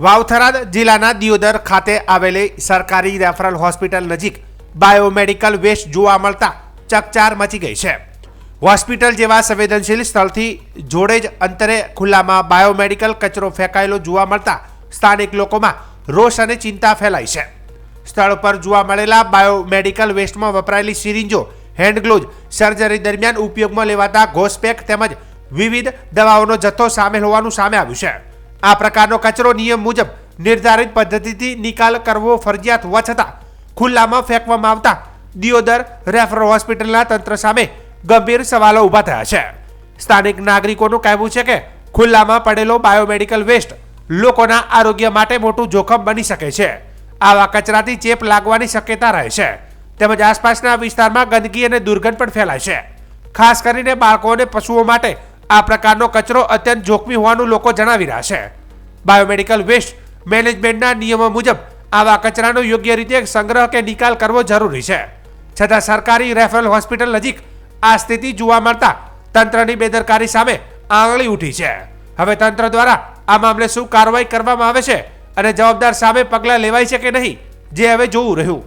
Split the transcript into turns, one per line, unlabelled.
વાવથરાદ જિલ્લાના દિયોદર ખાતે આવેલી સરકારી રેફરલ હોસ્પિટલ નજીક બાયોમેડિકલ વેસ્ટ જોવા મળતા ચકચાર મચી ગઈ છે. હોસ્પિટલ જેવા સંવેદનશીલ સ્થળથી જોડે જ અંતરે ખુલ્લામાં બાયોમેડિકલ કચરો ફેંકાયેલો જોવા મળતા સ્થાનિક લોકોમાં રોષ અને ચિંતા ફેલાઈ છે. સ્થળ પર જોવા મળેલા બાયોમેડિકલ વેસ્ટમાં વપરાયેલી સિરિંજો હેન્ડગ્લોઝ સર્જરી દરમિયાન ઉપયોગમાં લેવાતા ઘોસપેક તેમજ વિવિધ દવાઓનો જથ્થો સામેલ હોવાનું સામે આવ્યું છે. આ પ્રકારનો કચરો નિયમ મુજબ નિર્ધારિત પદ્ધતિથી નિકાલ કરવો ફરજિયાત હોવા છતાં ખુલ્લામાં ફેંકવામાં આવતા દિયોદર રેફર હોસ્પિટલના તંત્ર સામે ગંભીર સવાલો ઊભા થયા છે. સ્થાનિક નાગરિકોનું કહેવું છે કે ખુલ્લામાં પડેલો બાયોમેડિકલ વેસ્ટ લોકોના આરોગ્ય માટે મોટું જોખમ બની શકે છે. આવા કચરાથી ચેપ લાગવાની શક્યતા રહે છે. તેમજ આસપાસના વિસ્તારમાં ગંદકી અને દુર્ગંધ પણ ફેલાય છે. ખાસ કરીને બાળકો અને પશુઓ માટે આ પ્રકારનો કચરો અત્યંત જોખમી હોવાનું લોકો જણાવી રહ્યા છે. બાયોમેડિકલ વેસ્ટ મેનેજમેન્ટના નિયમો મુજબ આવા કચરાનો યોગ્ય રીતે સંગ્રહ કે નિકાલ કરવો જરૂરી છે. છતાં સરકારી રેફરલ હોસ્પિટલ નજીક આ સ્થિતિ જોવા મળતા તંત્રની બેદરકારી સામે આંગળી ઉઠી છે. હવે તંત્ર દ્વારા આ મામલે શું કાર્યવાહી કરવામાં આવે છે અને જવાબદાર સામે પગલાં લેવાય છે કે નહીં, જે હવે જોવું રહ્યું.